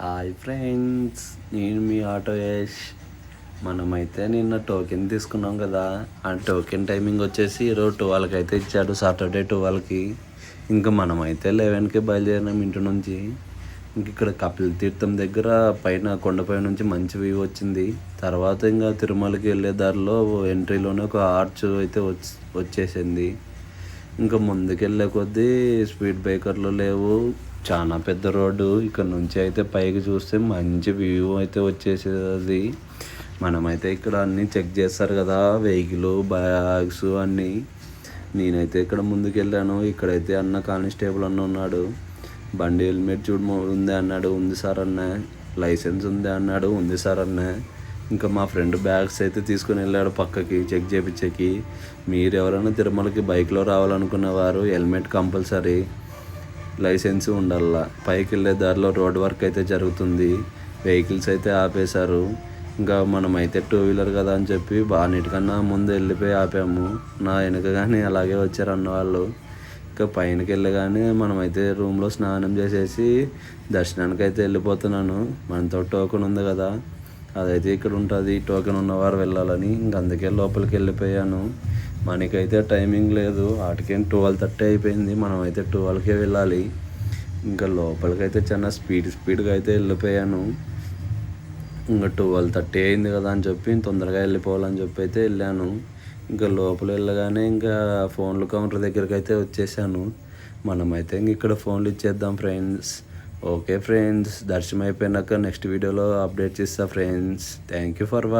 Hi friends నేను మీ auto Yash. మనమైతే నిన్న టోకెన్ తీసుకున్నాం కదా. ఆ టోకెన్ టైమింగ్ వచ్చేసి ఈరోజు ట్వెల్వ్కి అయితే ఇచ్చాడు సాటర్డే ట్వెల్వ్కి ఇంకా మనమైతే లెవెన్కి బయలుదేరినాం ఇంటి నుంచి. ఇంక ఇక్కడ కపిల్ తీర్థం దగ్గర పైన కొండపై నుంచి మంచి వ్యూ వచ్చింది. తర్వాత ఇంకా తిరుమలకి వెళ్ళే దారిలో ఎంట్రీలోనే ఒక ఆర్చ్ అయితే వచ్చి వచ్చేసింది. ఇంకా ముందుకెళ్ళే కొద్దీ స్పీడ్ బ్రేకర్లు లేవు. చాలా పెద్ద రోడ్డు. ఇక్కడ నుంచి అయితే పైకి చూస్తే మంచి వ్యూ అయితే వచ్చేసేది. మనమైతే ఇక్కడ అన్నీ చెక్ చేస్తారు కదా. వెహికల్ బ్యాగ్స్ అన్నీ. నేనైతే ఇక్కడ ముందుకెళ్ళాను. ఇక్కడైతే అన్న కానిస్టేబుల్ అన్న ఉన్నాడు. బండి హెల్మెట్ చూడు ఉంది అన్నాడు. ఉంది సార్ అన్న. లైసెన్స్ ఉంది అన్నాడు. ఉంది సార్ అన్న. ఇంకా మా ఫ్రెండ్ బ్యాగ్స్ అయితే తీసుకుని వెళ్ళాడు పక్కకి చెక్ చేపించకి. మీరు ఎవరైనా తిరుమలకి బైక్లో రావాలనుకున్న వారు హెల్మెట్ కంపల్సరీ. లైసెన్స్ ఉండాలా. పైకి వెళ్ళే దారిలో రోడ్ వర్క్ అయితే జరుగుతుంది. వెహికల్స్ అయితే ఆపేశారు. ఇంకా మనమైతే టూ వీలర్ కదా అని చెప్పి బాగా ముందు వెళ్ళిపోయి ఆపాము. నా వెనుక కానీ అలాగే వచ్చారు అన్నవాళ్ళు ఇంకా పైనకి వెళ్ళగానే మనమైతే రూమ్లో స్నానం చేసేసి దర్శనానికి అయితే వెళ్ళిపోతున్నాను. మనతో టోకెన్ ఉంది కదా. అదైతే ఇక్కడ ఉంటుంది. టోకెన్ ఉన్నవారు వెళ్ళాలని ఇంక అందుకే లోపలికి వెళ్ళిపోయాను. మనకైతే టైమింగ్ లేదు. వాటికేం ట్వెల్వ్ థర్టీ అయిపోయింది. మనం అయితే ట్వెల్వ్కే వెళ్ళాలి. ఇంకా లోపలికి అయితే చాలా స్పీడ్ స్పీడ్గా అయితే వెళ్ళిపోయాను. ఇంకా ట్వెల్వ్ థర్టీ అయింది కదా అని చెప్పి తొందరగా వెళ్ళిపోవాలని చెప్పి అయితే వెళ్ళాను. ఇంకా లోపల వెళ్ళగానే ఇంకా ఫోన్లు కౌంటర్ దగ్గరికి అయితే వచ్చేసాను. మనమైతే ఇంక ఇక్కడ ఫోన్లు ఇచ్చేద్దాం ఫ్రెండ్స్ ఓకే ఫ్రెండ్స్ దర్శనం అయిపోయినాక నెక్స్ట్ వీడియోలో అప్డేట్ చేస్తా friends thank you for watch